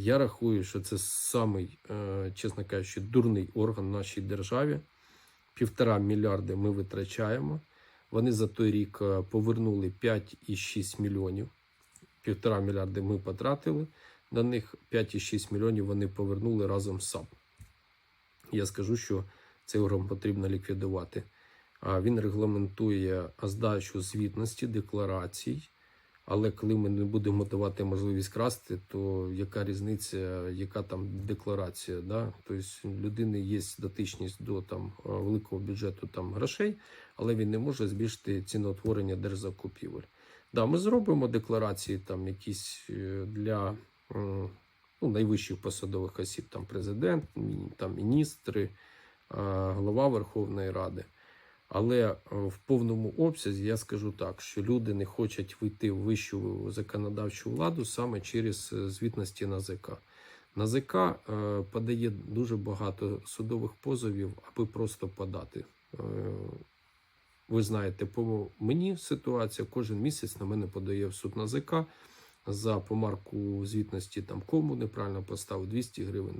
Я рахую, що це самий, е, чесно кажучи, дурний орган в нашій державі. Півтора мільярди ми витрачаємо. Вони за той рік е, повернули 5,6 мільйонів. Півтора мільярди ми потратили. На них 5,6 мільйонів вони повернули разом з САП. Я скажу, що цей орган потрібно ліквідувати. Він регламентує здачу звітності, декларацій. Але коли ми не будемо давати можливість красти, то яка різниця, яка там декларація? Да? Тобто людини є дотичність до там е, великого бюджету там грошей, але він не може збільшити ціноутворення держзакупівель. Да, ми зробимо декларації там якісь е, для ну, найвищих посадових осіб, там президент, там міністри, е, голова Верховної Ради. Але е, в повному обсязі я скажу так, що люди не хочуть вийти в вищу законодавчу владу саме через е, звітності НАЗК. НАЗК е, подає дуже багато судових позовів, аби просто подати. Ви знаєте, по мені ситуація кожен місяць на мене подає в суд НАЗК за помарку звітності там кому неправильно поставив 200 гривень.